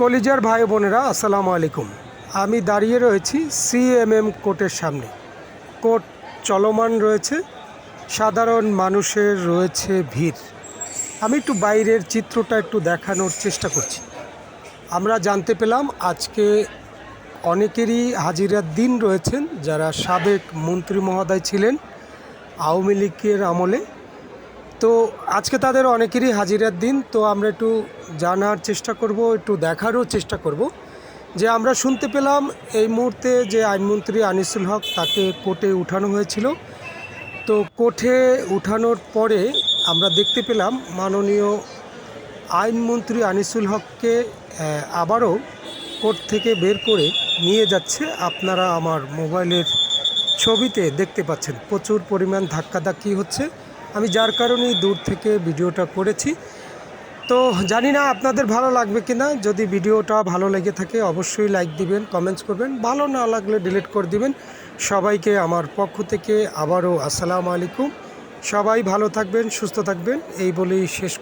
কলিজার ভাই বোনেরা, আসসালামু আলাইকুম। আমি দাঁড়িয়ে রয়েছি সিএমএম কোর্টের সামনে। কোর্ট চলমান রয়েছে, সাধারণ মানুষের রয়েছে ভিড়। আমি একটু বাইরের চিত্রটা একটু দেখানোর চেষ্টা করছি। আমরা জানতে পেলাম আজকে অনেকেরই হাজিরার দিন রয়েছেন যারা সাবেক মন্ত্রী মহোদয় ছিলেন, আওয়ামী লীগের আমলে। তো আজকে তাদের অনেকেরই হাজিরার দিন, তো আমরা একটু জানার চেষ্টা করব, একটু দেখারও চেষ্টা করব। যে আমরা শুনতে পেলাম এই মুহূর্তে যে আইনমন্ত্রী আনিসুল হক তাকে কোর্টে উঠানো হয়েছিল। তো কোর্টে উঠানোর পরে আমরা দেখতে পেলাম মাননীয় আইনমন্ত্রী আনিসুল হককে আবারও কোর্ট থেকে বের করে নিয়ে যাচ্ছে। আপনারা আমার মোবাইলের ছবিতে দেখতে পাচ্ছেন, প্রচুর পরিমাণ ধাক্কাধাক্কি হচ্ছে। আমি যার কারণেই দূর থেকে ভিডিওটা করেছি। তো জানি না আপনাদের ভালো লাগবে কি না যদি ভিডিওটা ভালো লেগে থাকে অবশ্যই লাইক দিবেন, কমেন্টস করবেন। ভালো না লাগলে ডিলিট করে দিবেন। সবাইকে আমার পক্ষ থেকে আবারও আসসালামু আলাইকুম। সবাই ভালো থাকবেন, সুস্থ থাকবেন। এই বলেই শেষ